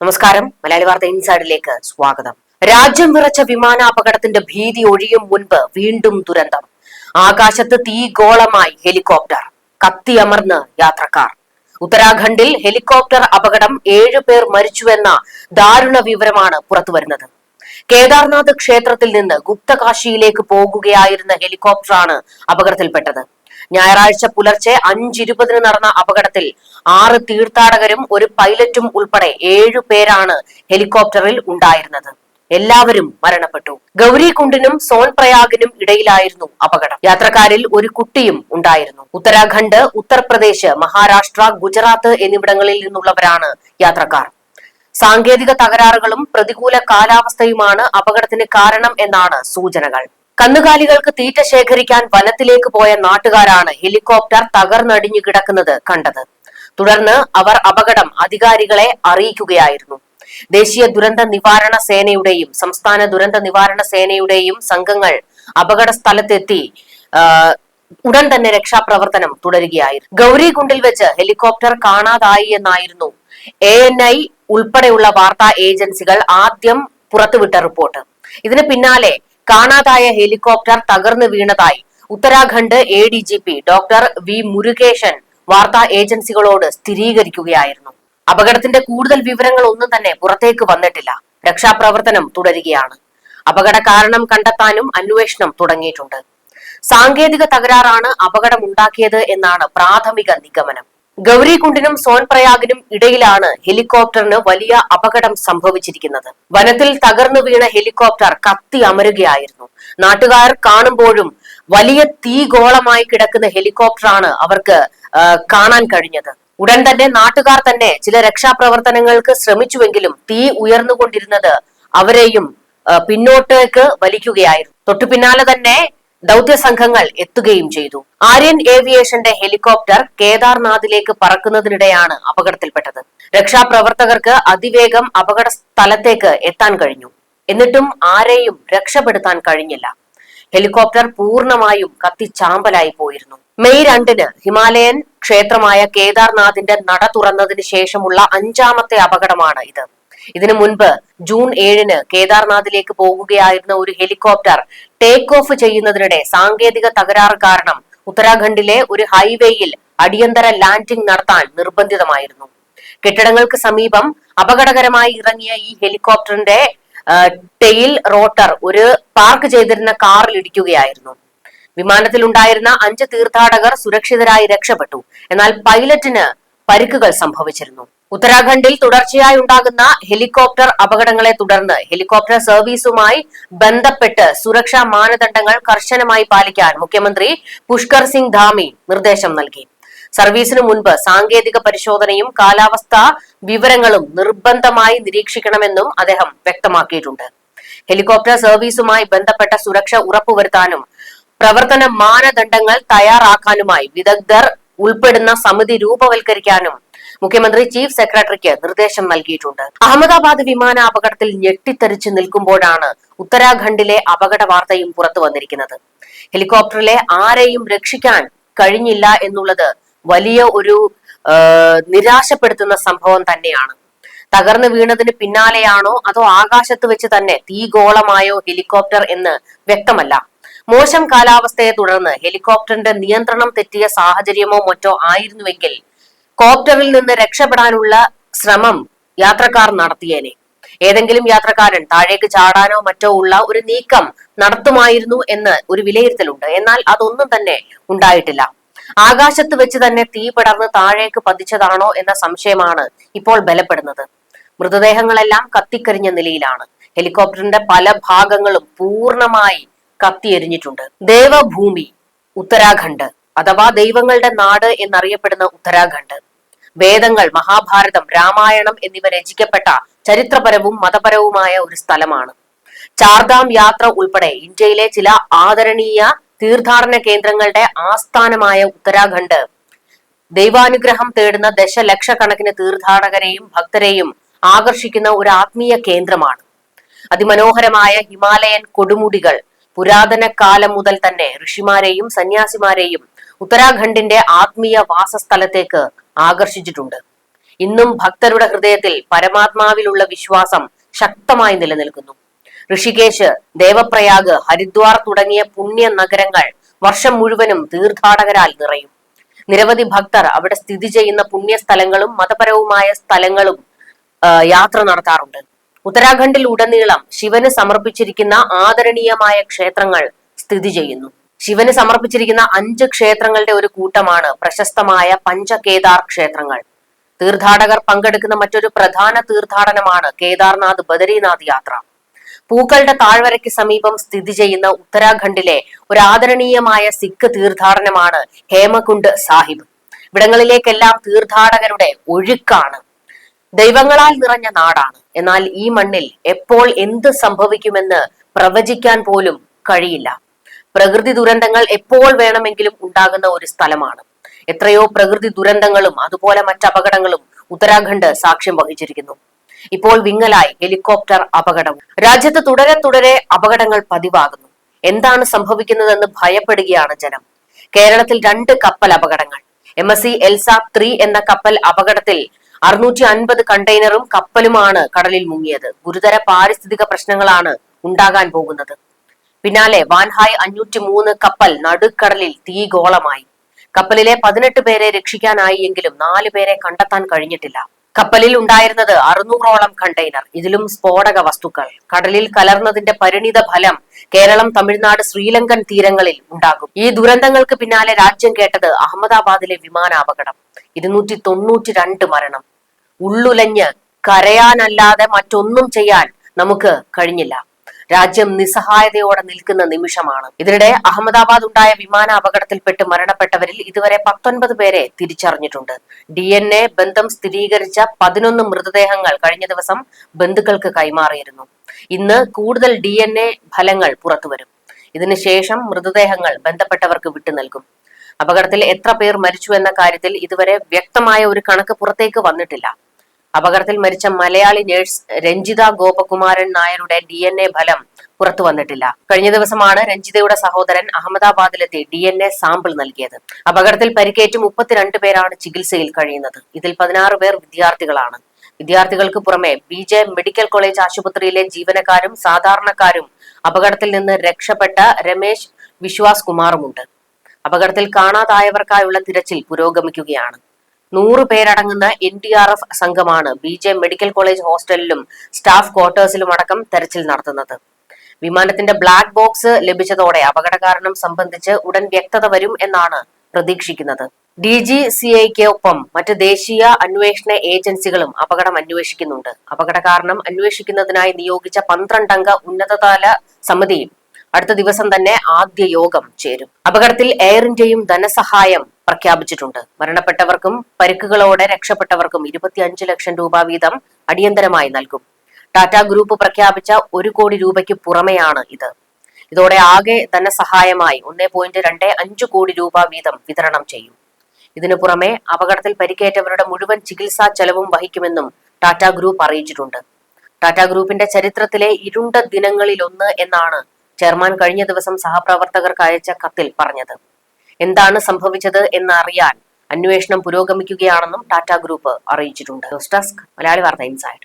നമസ്കാരം. മലയാളി വാർത്ത ഇൻസൈഡിലേക്ക് സ്വാഗതം. രാജ്യം വിറച്ച വിമാനാപകടത്തിന്റെ ഭീതി ഒഴിയും മുൻപ് വീണ്ടും ദുരന്തം. ആകാശത്ത് തീഗോളമായി ഹെലികോപ്റ്റർ. കത്തിയമർന്ന് യാത്രക്കാർ. ഉത്തരാഖണ്ഡിൽ ഹെലികോപ്റ്റർ അപകടം ഏഴു പേർ മരിച്ചുവെന്ന ദാരുണ വിവരമാണ് പുറത്തുവരുന്നത്. കേദാർനാഥ് ക്ഷേത്രത്തിൽ നിന്ന് ഗുപ്തകാശിയിലേക്ക് പോകുകയായിരുന്ന ഹെലികോപ്റ്ററാണ് അപകടത്തിൽപ്പെട്ടത്. ഞായറാഴ്ച പുലർച്ചെ അഞ്ചിരുപതിന് നടന്ന അപകടത്തിൽ ആറ് തീർത്ഥാടകരും ഒരു പൈലറ്റും ഉൾപ്പെടെ ഏഴു പേരാണ് ഹെലികോപ്റ്ററിൽ ഉണ്ടായിരുന്നത്. എല്ലാവരും മരണപ്പെട്ടു. ഗൗരികുണ്ടിനും സോൻപ്രയാഗിനും ഇടയിലായിരുന്നു അപകടം. യാത്രക്കാരിൽ ഒരു കുട്ടിയും ഉണ്ടായിരുന്നു. ഉത്തരാഖണ്ഡ് ഉത്തർപ്രദേശ് മഹാരാഷ്ട്ര ഗുജറാത്ത് എന്നിവിടങ്ങളിൽ നിന്നുള്ളവരാണ് യാത്രക്കാർ. സാങ്കേതിക തകരാറുകളും പ്രതികൂല കാലാവസ്ഥയുമാണ് അപകടത്തിന് കാരണം എന്നാണ് സൂചനകൾ. കന്നുകാലികൾക്ക് തീറ്റ ശേഖരിക്കാൻ വനത്തിലേക്ക് പോയ നാട്ടുകാരാണ് ഹെലികോപ്റ്റർ തകർന്നടിഞ്ഞു കിടക്കുന്നത് കണ്ടത്. തുടർന്ന് അവർ അപകടം അധികാരികളെ അറിയിക്കുകയായിരുന്നു. ദേശീയ ദുരന്ത നിവാരണ സേനയുടെയും സംസ്ഥാന ദുരന്ത നിവാരണ സേനയുടെയും സംഘങ്ങൾ അപകട സ്ഥലത്തെത്തി ഉടൻ തന്നെ രക്ഷാപ്രവർത്തനം തുടരുകയായിരുന്നു. ഗൗരികുണ്ടിൽ വെച്ച് ഹെലികോപ്റ്റർ കാണാതായി എന്നായിരുന്നു എ എൻ ഐ ഉൾപ്പെടെയുള്ള വാർത്താ ഏജൻസികൾ ആദ്യം പുറത്തുവിട്ട റിപ്പോർട്ട്. ഇതിന് പിന്നാലെ കാണാതായ ഹെലികോപ്റ്റർ തകർന്നു വീണതായി. Uttarakhand A D G P doctor V Murugesan വാർത്താ ഏജൻസികളോട് സ്ഥിരീകരിക്കുകയായിരുന്നു. അപകടത്തിന്റെ കൂടുതൽ വിവരങ്ങൾ ഒന്നും തന്നെ പുറത്തേക്ക് വന്നിട്ടില്ല. രക്ഷാപ്രവർത്തനം തുടരുകയാണ്. അപകട കാരണം കണ്ടെത്താനും അന്വേഷണം തുടങ്ങിയിട്ടുണ്ട്. സാങ്കേതിക തകരാറാണ് അപകടമുണ്ടാക്കിയത് എന്നാണ് പ്രാഥമിക നിഗമനം. ഗൗരികുണ്ടിനും സോൻപ്രയാഗിനും ഇടയിലാണ് ഹെലികോപ്റ്ററിന് വലിയ അപകടം സംഭവിച്ചിരിക്കുന്നത്. വനത്തിൽ തകർന്നു വീണ ഹെലികോപ്റ്റർ കത്തി അമരുകയായിരുന്നു. നാട്ടുകാർ കാണുമ്പോഴും വലിയ തീഗോളമായി കിടക്കുന്ന ഹെലികോപ്റ്ററാണ് അവർക്ക് കാണാൻ കഴിഞ്ഞത്. ഉടൻ തന്നെ നാട്ടുകാർ തന്നെ ചില രക്ഷാപ്രവർത്തനങ്ങൾക്ക് ശ്രമിച്ചുവെങ്കിലും തീ ഉയർന്നുകൊണ്ടിരുന്നത് അവരെയും പിന്നോട്ടേക്ക് വലിക്കുകയായിരുന്നു. തൊട്ടു പിന്നാലെ തന്നെ ദൗത്യ സംഘങ്ങൾ എത്തുകയും ചെയ്തു. ആര്യൻ ഏവിയേഷന്റെ ഹെലികോപ്റ്റർ കേദാർനാഥിലേക്ക് പറക്കുന്നതിനിടെയാണ് അപകടത്തിൽപ്പെട്ടത്. രക്ഷാപ്രവർത്തകർക്ക് അതിവേഗം അപകട സ്ഥലത്തേക്ക് എത്താൻ കഴിഞ്ഞു. എന്നിട്ടും ആരെയും രക്ഷപ്പെടുത്താൻ കഴിഞ്ഞില്ല. ഹെലികോപ്റ്റർ പൂർണമായും കത്തിച്ചാമ്പലായി പോയിരുന്നു. മെയ് രണ്ടിന് ഹിമാലയൻ ക്ഷേത്രമായ കേദാർനാഥിന്റെ നട തുറന്നതിന് ശേഷമുള്ള അഞ്ചാമത്തെ അപകടമാണ് ഇത്. ഇതിനു മുൻപ് ജൂൺ ഏഴിന് കേദാർനാഥിലേക്ക് പോകുകയായിരുന്ന ഒരു ഹെലികോപ്റ്റർ ടേക്ക് ഓഫ് ചെയ്യുന്നതിനിടെ സാങ്കേതിക തകരാറ് കാരണം ഉത്തരാഖണ്ഡിലെ ഒരു ഹൈവേയിൽ അടിയന്തര ലാൻഡിംഗ് നടത്താൻ നിർബന്ധിതമായിരുന്നു. കെട്ടിടങ്ങൾക്ക് സമീപം അപകടകരമായി ഇറങ്ങിയ ഈ ഹെലികോപ്റ്ററിന്റെ ടെയിൽ റോട്ടർ ഒരു പാർക്ക് ചെയ്തിരുന്ന കാറിൽ ഇടിക്കുകയായിരുന്നു. വിമാനത്തിലുണ്ടായിരുന്ന അഞ്ച് തീർത്ഥാടകർ സുരക്ഷിതരായി രക്ഷപ്പെട്ടു. എന്നാൽ പൈലറ്റിന് പരിക്കുകൾ സംഭവിച്ചിരുന്നു. ഉത്തരാഖണ്ഡിൽ തുടർച്ചയായി ഉണ്ടാകുന്ന ഹെലികോപ്റ്റർ അപകടങ്ങളെ തുടർന്ന് ഹെലികോപ്റ്റർ സർവീസുമായി ബന്ധപ്പെട്ട് സുരക്ഷാ മാനദണ്ഡങ്ങൾ കർശനമായി പാലിക്കാൻ മുഖ്യമന്ത്രി പുഷ്കർ സിംഗ് ധാമി നിർദ്ദേശം നൽകി. സർവീസിനു മുൻപ് സാങ്കേതിക പരിശോധനയും കാലാവസ്ഥ വിവരങ്ങളും നിർബന്ധമായി നിരീക്ഷിക്കണമെന്നും അദ്ദേഹം വ്യക്തമാക്കിയിട്ടുണ്ട്. ഹെലികോപ്റ്റർ സർവീസുമായി ബന്ധപ്പെട്ട സുരക്ഷ ഉറപ്പുവരുത്താനും പ്രവർത്തന മാനദണ്ഡങ്ങൾ തയ്യാറാക്കാനുമായി വിദഗ്ധർ ഉൾപ്പെടുന്ന സമിതി രൂപവൽക്കരിക്കാനും മുഖ്യമന്ത്രി ചീഫ് സെക്രട്ടറിക്ക് നിർദ്ദേശം നൽകിയിട്ടുണ്ട്. അഹമ്മദാബാദ് വിമാന അപകടത്തിൽ ഞെട്ടിത്തെറിച്ച് നിൽക്കുമ്പോഴാണ് ഉത്തരാഖണ്ഡിലെ അപകട വാർത്തയും പുറത്തു വന്നിരിക്കുന്നത്. ഹെലികോപ്റ്ററിലെ ആരെയും രക്ഷിക്കാൻ കഴിഞ്ഞില്ല എന്നുള്ളത് വലിയ ഒരു നിരാശപ്പെടുത്തുന്ന സംഭവം തന്നെയാണ്. തകർന്നു വീണതിന് പിന്നാലെയാണോ അതോ ആകാശത്ത് വെച്ച് തന്നെ തീഗോളമായോ ഹെലികോപ്റ്റർ എന്ന് വ്യക്തമല്ല. മോശം കാലാവസ്ഥയെ തുടർന്ന് ഹെലികോപ്റ്ററിന്റെ നിയന്ത്രണം തെറ്റിയ സാഹചര്യമോ മറ്റോ ആയിരുന്നുവെങ്കിൽ കോപ്റ്ററിൽ നിന്ന് രക്ഷപ്പെടാനുള്ള ശ്രമം യാത്രക്കാർ നടത്തിയേനെ. ഏതെങ്കിലും യാത്രക്കാരൻ താഴേക്ക് ചാടാനോ മറ്റോ ഉള്ള ഒരു നീക്കം നടത്തുമായിരുന്നു എന്ന് ഒരു വിലയിരുത്തലുണ്ട്. എന്നാൽ അതൊന്നും തന്നെ ഉണ്ടായിട്ടില്ല. ആകാശത്ത് വെച്ച് തന്നെ തീ പടർന്ന് താഴേക്ക് പതിച്ചതാണോ എന്ന സംശയമാണ് ഇപ്പോൾ ബലപ്പെടുന്നത്. മൃതദേഹങ്ങളെല്ലാം കത്തിക്കരിഞ്ഞ നിലയിലാണ്. ഹെലികോപ്റ്ററിന്റെ പല ഭാഗങ്ങളും പൂർണമായി കത്തിയെരിഞ്ഞിട്ടുണ്ട്. ദേവഭൂമി ഉത്തരാഖണ്ഡ് അഥവാ ദൈവങ്ങളുടെ നാട് എന്നറിയപ്പെടുന്ന ഉത്തരാഖണ്ഡ്. വേദങ്ങൾ മഹാഭാരതം രാമായണം എന്നിവ രചിക്കപ്പെട്ട ചരിത്രപരവും മതപരവുമായ ഒരു സ്ഥലമാണ്. ചാർധാം യാത്ര ഉൾപ്പെടെ ഇന്ത്യയിലെ ചില ആദരണീയ തീർത്ഥാടന കേന്ദ്രങ്ങളുടെ ആസ്ഥാനമായ ഉത്തരാഖണ്ഡ് ദൈവാനുഗ്രഹം തേടുന്ന ദശലക്ഷക്കണക്കിന് തീർത്ഥാടകരെയും ഭക്തരെയും ആകർഷിക്കുന്ന ഒരു ആത്മീയ കേന്ദ്രമാണ്. അതിമനോഹരമായ ഹിമാലയൻ കൊടുമുടികൾ പുരാതന കാലം മുതൽ തന്നെ ഋഷിമാരെയും സന്യാസിമാരെയും ഉത്തരാഖണ്ഡിന്റെ ആത്മീയ വാസസ്ഥലത്തേക്ക് ആകർഷിച്ചിട്ടുണ്ട്. ഇന്നും ഭക്തരുടെ ഹൃദയത്തിൽ പരമാത്മാവിലുള്ള വിശ്വാസം ശക്തമായി നിലനിൽക്കുന്നു. ഋഷികേശ് ദേവപ്രയാഗ് ഹരിദ്വാർ തുടങ്ങിയ പുണ്യ നഗരങ്ങൾ വർഷം മുഴുവനും തീർത്ഥാടകരാൽ നിറയും. നിരവധി ഭക്തർ അവിടെ സ്ഥിതി ചെയ്യുന്ന പുണ്യ സ്ഥലങ്ങളും മതപരവുമായ സ്ഥലങ്ങളും യാത്ര നടത്താറുണ്ട്. ഉത്തരാഖണ്ഡിൽ ഉടനീളം ശിവന് സമർപ്പിച്ചിരിക്കുന്ന ആദരണീയമായ ക്ഷേത്രങ്ങൾ സ്ഥിതി ചെയ്യുന്നു. ശിവന് സമർപ്പിച്ചിരിക്കുന്ന അഞ്ച് ക്ഷേത്രങ്ങളുടെ ഒരു കൂട്ടമാണ് പ്രശസ്തമായ പഞ്ചകേദാർ ക്ഷേത്രങ്ങൾ. തീർത്ഥാടകർ പങ്കെടുക്കുന്ന മറ്റൊരു പ്രധാന തീർത്ഥാടനമാണ് കേദാർനാഥ് ബദരീനാഥ് യാത്ര. പൂക്കളുടെ താഴ്വരയ്ക്ക് സമീപം സ്ഥിതി ചെയ്യുന്ന ഉത്തരാഖണ്ഡിലെ ഒരു ആദരണീയമായ സിഖ് തീർത്ഥാടനമാണ് ഹേമകുണ്ട് സാഹിബ്. ഇവിടങ്ങളിലേക്കെല്ലാം തീർത്ഥാടകരുടെ ഒഴുക്കാണ്. ദൈവങ്ങളാൽ നിറഞ്ഞ നാടാണ്. എന്നാൽ ഈ മണ്ണിൽ എപ്പോൾ എന്ത് സംഭവിക്കുമെന്ന് പ്രവചിക്കാൻ പോലും കഴിയില്ല. പ്രകൃതി ദുരന്തങ്ങൾ എപ്പോൾ വേണമെങ്കിലും ഉണ്ടാകുന്ന ഒരു സ്ഥലമാണ്. എത്രയോ പ്രകൃതി ദുരന്തങ്ങളും അതുപോലെ മറ്റ് അപകടങ്ങളും ഉത്തരാഖണ്ഡ് സാക്ഷ്യം വഹിച്ചിരിക്കുന്നു. ഇപ്പോൾ വിങ്ങലായി ഹെലികോപ്റ്റർ അപകടം. രാജ്യത്ത് തുടരെ തുടരെ അപകടങ്ങൾ പതിവാകുന്നു. എന്താണ് സംഭവിക്കുന്നതെന്ന് ഭയപ്പെടുകയാണ് ജനം. കേരളത്തിൽ രണ്ട് കപ്പൽ അപകടങ്ങൾ. M S C Elsa three എന്ന കപ്പൽ അപകടത്തിൽ അറുന്നൂറ്റി അൻപത് കണ്ടെയ്നറും കപ്പലുമാണ് കടലിൽ മുങ്ങിയത്. ഗുരുതര പാരിസ്ഥിതിക പ്രശ്നങ്ങളാണ് ഉണ്ടാകാൻ പോകുന്നത്. പിന്നാലെ വാൻഹായ് അഞ്ഞൂറ്റി മൂന്ന് കപ്പൽ നടുക്കടലിൽ തീഗോളമായി കപ്പലിലെ പതിനെട്ട് പേരെ രക്ഷിക്കാനായി എങ്കിലും നാല് പേരെ കണ്ടെത്താൻ കഴിഞ്ഞിട്ടില്ല. കപ്പലിൽ ഉണ്ടായിരുന്നത് അറുന്നൂറോളം കണ്ടെയ്നർ. ഇതിലും സ്ഫോടക വസ്തുക്കൾ. കടലിൽ കലർന്നതിന്റെ പരിണിത ഫലം കേരളം തമിഴ്നാട് ശ്രീലങ്കൻ തീരങ്ങളിൽ ഉണ്ടാകും. ഈ ദുരന്തങ്ങൾക്ക് പിന്നാലെ രാജ്യം കേട്ടത് അഹമ്മദാബാദിലെ വിമാനാപകടം. ഇരുന്നൂറ്റി തൊണ്ണൂറ്റി രണ്ട് മരണം. ഉള്ളുലഞ്ഞ് കരയാനല്ലാതെ മറ്റൊന്നും ചെയ്യാൻ നമുക്ക് കഴിഞ്ഞില്ല. രാജ്യം നിസ്സഹായതയോടെ നിൽക്കുന്ന നിമിഷമാണ്. ഇതിനിടെ അഹമ്മദാബാദ് ഉണ്ടായ വിമാന അപകടത്തിൽപ്പെട്ട് മരണപ്പെട്ടവരിൽ ഇതുവരെ പത്തൊൻപത് പേരെ തിരിച്ചറിഞ്ഞിട്ടുണ്ട്. ഡി എൻ എ ബന്ധം സ്ഥിരീകരിച്ച പതിനൊന്ന് മൃതദേഹങ്ങൾ കഴിഞ്ഞ ദിവസം ബന്ധുക്കൾക്ക് കൈമാറിയിരുന്നു. ഇന്ന് കൂടുതൽ ഡി എൻ എ ഫലങ്ങൾ പുറത്തുവരും. ഇതിനുശേഷം മൃതദേഹങ്ങൾ ബന്ധപ്പെട്ടവർക്ക് വിട്ടു നൽകും. അപകടത്തിൽ എത്ര പേർ മരിച്ചു എന്ന കാര്യത്തിൽ ഇതുവരെ വ്യക്തമായ ഒരു കണക്ക് പുറത്തേക്ക് വന്നിട്ടില്ല. അപകടത്തിൽ മരിച്ച മലയാളി നഴ്സ് രഞ്ജിത ഗോപകുമാരൻ നായരുടെ ഡി എൻ എ ഫലം പുറത്തു വന്നിട്ടില്ല. കഴിഞ്ഞ ദിവസമാണ് രഞ്ജിതയുടെ സഹോദരൻ അഹമ്മദാബാദിലെത്തി ഡി എൻ എ സാമ്പിൾ നൽകിയത്. അപകടത്തിൽ പരിക്കേറ്റ് മുപ്പത്തിരണ്ട് പേരാണ് ചികിത്സയിൽ കഴിയുന്നത്. ഇതിൽ പതിനാറ് പേർ വിദ്യാർത്ഥികളാണ്. വിദ്യാർത്ഥികൾക്ക് പുറമെ ബി ജെ മെഡിക്കൽ കോളേജ് ആശുപത്രിയിലെ ജീവനക്കാരും സാധാരണക്കാരും അപകടത്തിൽ നിന്ന് രക്ഷപ്പെട്ട രമേശ് വിശ്വാസ് കുമാറുമുണ്ട്. അപകടത്തിൽ കാണാതായവർക്കായുള്ള തിരച്ചിൽ പുരോഗമിക്കുകയാണ്. നൂറ് പേരടങ്ങുന്ന എൻ ഡി ആർ എഫ് സംഘമാണ് ബി ജെ മെഡിക്കൽ കോളേജ് ഹോസ്റ്റലിലും സ്റ്റാഫ് ക്വാർട്ടേഴ്സിലും അടക്കം തെരച്ചിൽ നടത്തുന്നത്. വിമാനത്തിന്റെ ബ്ലാക്ക് ബോക്സ് ലഭിച്ചതോടെ അപകട കാരണം സംബന്ധിച്ച് ഉടൻ വ്യക്തത വരും എന്നാണ് പ്രതീക്ഷിക്കുന്നത്. ഡി ജി സി ഐക്ക് ഒപ്പം മറ്റ് ദേശീയ അന്വേഷണ ഏജൻസികളും അപകടം അന്വേഷിക്കുന്നുണ്ട്. അപകട കാരണം അന്വേഷിക്കുന്നതിനായി നിയോഗിച്ച പന്ത്രണ്ടംഗ ഉന്നതതല സമിതിയും അടുത്ത ദിവസം തന്നെ ആദ്യ യോഗം ചേരും. അപകടത്തിൽ എയർ ഇന്ത്യയും ധനസഹായം പ്രഖ്യാപിച്ചിട്ടുണ്ട്. മരണപ്പെട്ടവർക്കും പരിക്കുകളോടെ രക്ഷപ്പെട്ടവർക്കും ഇരുപത്തിയഞ്ച് ലക്ഷം രൂപ വീതം അടിയന്തരമായി നൽകും. ടാറ്റ ഗ്രൂപ്പ് പ്രഖ്യാപിച്ച ഒരു കോടി രൂപയ്ക്ക് പുറമെയാണ് ഇത്. ഇതോടെ ആകെ ധനസഹായമായി ഒന്നേ പോയിന്റ് രണ്ട് അഞ്ച് കോടി രൂപ വീതം വിതരണം ചെയ്യും. ഇതിനു പുറമെ അപകടത്തിൽ പരിക്കേറ്റവരുടെ മുഴുവൻ ചികിത്സാ ചെലവും വഹിക്കുമെന്നും ടാറ്റ ഗ്രൂപ്പ് അറിയിച്ചിട്ടുണ്ട്. ടാറ്റ ഗ്രൂപ്പിന്റെ ചരിത്രത്തിലെ ഇരുണ്ട ദിനങ്ങളിലൊന്ന് എന്നാണ് ചെയർമാൻ കഴിഞ്ഞ ദിവസം സഹപ്രവർത്തകർക്ക് അയച്ച കത്തിൽ പറഞ്ഞത്. എന്താണ് സംഭവിച്ചത് എന്നറിയാൻ അന്വേഷണം പുരോഗമിക്കുകയാണെന്നും ടാറ്റ ഗ്രൂപ്പ് അറിയിച്ചിട്ടുണ്ട്. മലയാളി വാർത്ത ഇൻസൈഡ്.